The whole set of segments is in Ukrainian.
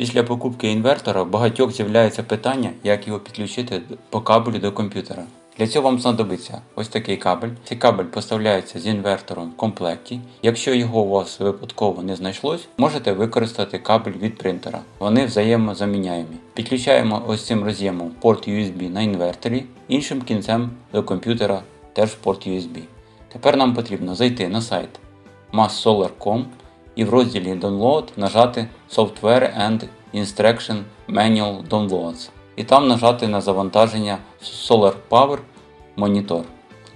Після покупки інвертора багатьох з'являється питання, як його підключити по кабелю до комп'ютера. Для цього вам знадобиться ось такий кабель. Цей кабель поставляється з інвертором в комплекті. Якщо його у вас випадково не знайшлось, можете використати кабель від принтера. Вони взаємозаміняємі. Підключаємо ось цим роз'ємом порт USB на інверторі, іншим кінцем до комп'ютера теж порт USB. Тепер нам потрібно зайти на сайт masssolar.com і в розділі Download нажати Software and Instruction Manual Downloads. І там нажати на завантаження Solar Power Monitor.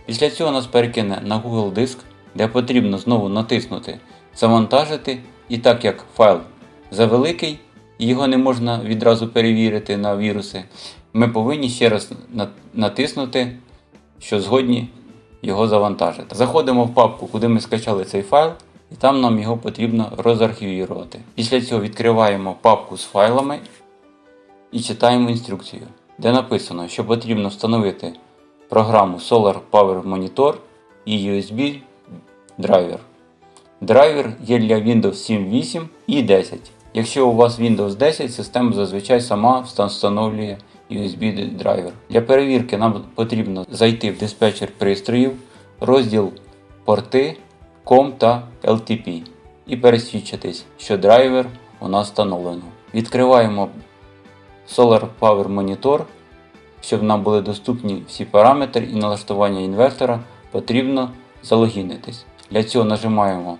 Після цього нас перекине на Google диск, де потрібно знову натиснути Завантажити. І так як файл завеликий, і його не можна відразу перевірити на віруси, ми повинні ще раз натиснути, що згодні його завантажити. Заходимо в папку, куди ми скачали цей файл, і там нам його потрібно розархівірувати. Після цього відкриваємо папку з файлами і читаємо інструкцію, де написано, що потрібно встановити програму Solar Power Monitor і USB драйвер. Драйвер є для Windows 7, 8 і 10. Якщо у вас Windows 10, система зазвичай сама встановлює USB драйвер. Для перевірки нам потрібно зайти в диспетчер пристроїв, розділ порти, COM та LTP і пересвідчитись, що драйвер у нас встановлено. Відкриваємо Solar Power Monitor. Щоб нам були доступні всі параметри і налаштування інвертора, потрібно залогінитись. Для цього нажимаємо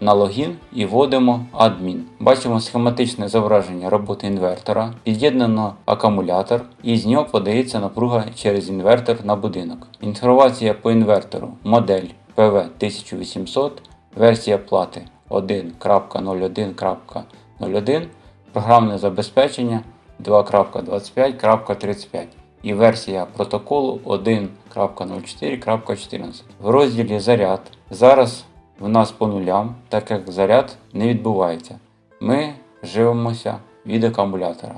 на логін і вводимо адмін. Бачимо схематичне зображення роботи інвертора, під'єднано акумулятор і з нього подається напруга через інвертор на будинок. Інформація по інвертору модель PV1800, версія плати 1.01.01, програмне забезпечення 2.25.35 і версія протоколу 1.04.14. В розділі Заряд зараз в нас по нулям, так як заряд не відбувається. Ми живемося від акумулятора.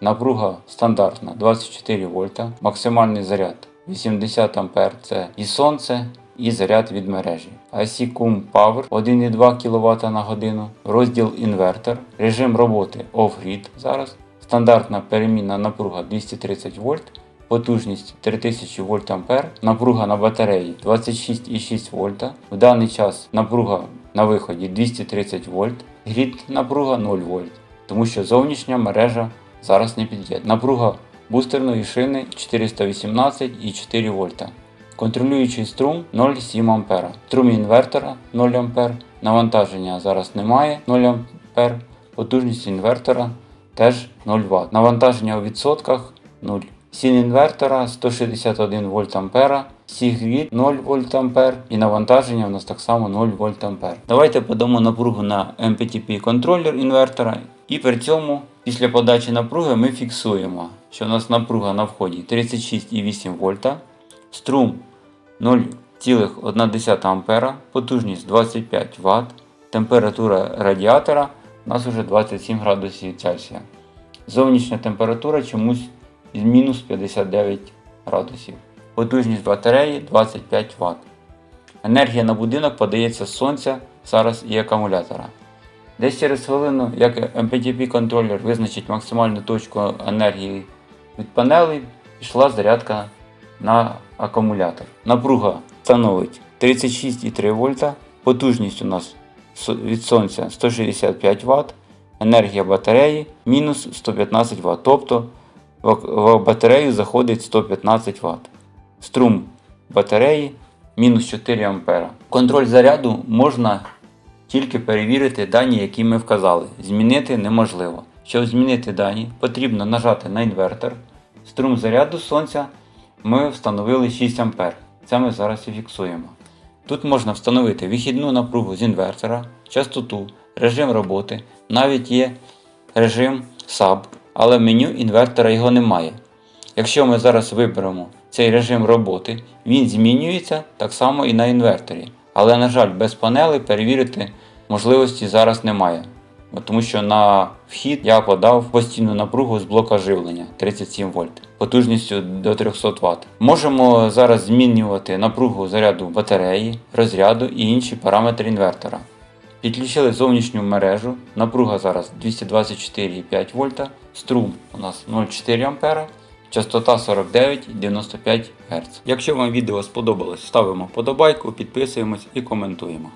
Напруга стандартна 24 вольта, максимальний заряд 80 А це і сонце, і заряд від мережі. IC CUM Power 1,2 кВт на годину, розділ інвертор, режим роботи Off-Grid зараз, стандартна перемінна напруга 230 вольт, потужність 3000 вольт ампер, напруга на батареї 26,6 вольта. В даний час напруга на виході 230 вольт, грід напруга 0 вольт, тому що зовнішня мережа зараз не під'єднана. Напруга бустерної шини 418,4 вольта. Контролюючий струм 0,7 А. Струм інвертора 0 А. Навантаження зараз немає 0 А. Потужність інвертора теж 0 Вт. Навантаження у відсотках 0. Сін інвертора 161 вольт ампера, Сігвід 0 вольт ампер і навантаження у нас так само 0 вольт ампер. Давайте подамо напругу на MPTP контролер інвертора і при цьому після подачі напруги ми фіксуємо, що у нас напруга на вході 36,8 вольта, струм 0,1 ампера, потужність 25 Вт, температура радіатора у нас вже 27 градусів Цельсія. Зовнішня температура чомусь мінус 59 градусів. Потужність батареї 25 Вт. Енергія на будинок подається з сонця, зараз і акумулятора. Десь через хвилину, як MPTP контролер визначить максимальну точку енергії від панелей, пішла зарядка на акумулятор. Напруга становить 36,3 вольта, потужність у нас від сонця 165 Вт, енергія батареї мінус 115 Вт. Тобто в батарею заходить 115 Вт. Струм батареї мінус 4 А. Контроль заряду можна тільки перевірити дані, які ми вказали. Змінити неможливо. Щоб змінити дані, потрібно нажати на інвертор. Струм заряду сонця ми встановили 6 А. Це ми зараз і фіксуємо. Тут можна встановити вихідну напругу з інвертора, частоту, режим роботи, навіть є режим SAB, але в меню інвертора його немає. Якщо ми зараз виберемо цей режим роботи, він змінюється так само і на інверторі. Але, на жаль, без панели перевірити можливості зараз немає. Ну, тому що на вхід я вкладав постійну напругу з блока живлення 37 вольт потужністю до 300 Вт. Можемо зараз змінювати напругу заряду батареї, розряду і інші параметри інвертора. Підключили зовнішню мережу, напруга зараз 224,5 вольта, струм у нас 0,4 А. Частота 49,95 і Гц. Якщо вам відео сподобалось, ставимо вподобайку, підписуємось і коментуємо.